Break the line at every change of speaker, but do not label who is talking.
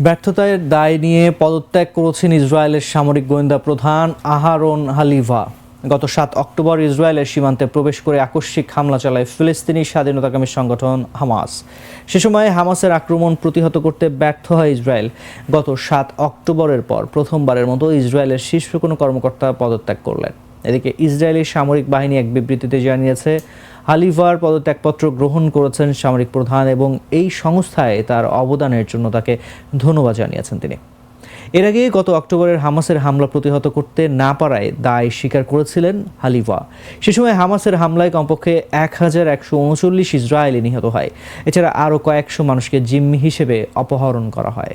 ব্যর্থতার দায় নিয়ে পদত্যাগ করেছেন ইসরায়েলের সামরিক গোয়েন্দা প্রধান আহারন হালিভা। গত সাত অক্টোবর ইসরায়েলের সীমান্তে প্রবেশ করে আকস্মিক হামলা চালায় ফিলিস্তিনি স্বাধীনতাকামী সংগঠন হামাস। সে সময় হামাসের আক্রমণ প্রতিহত করতে ব্যর্থ হয় ইসরায়েল। গত সাত অক্টোবরের পর প্রথমবারের মতো ইসরায়েলের শীর্ষ কোনো কর্মকর্তা পদত্যাগ করলেন। এদিকে ইসরায়েলি সামরিক বাহিনী এক বিবৃতিতে জানিয়েছে, হালিভার পদত্যাগপত্র গ্রহণ করেছেন সামরিক প্রধান এবং এই সংস্থায় তার অবদানের জন্য তাকে ধন্যবাদ জানিয়েছেন তিনি। এর আগে গত অক্টোবরের হামাসের হামলা প্রতিহত করতে না পারায় দায় স্বীকার করেছিলেন হালিফা সে সময় হামাসের হামলায় কমপক্ষে এক হাজার একশো উনচল্লিশ ইসরায়েলি নিহত হয়। এছাড়া আরও কয়েকশো মানুষকে জিম্মি হিসেবে অপহরণ করা হয়।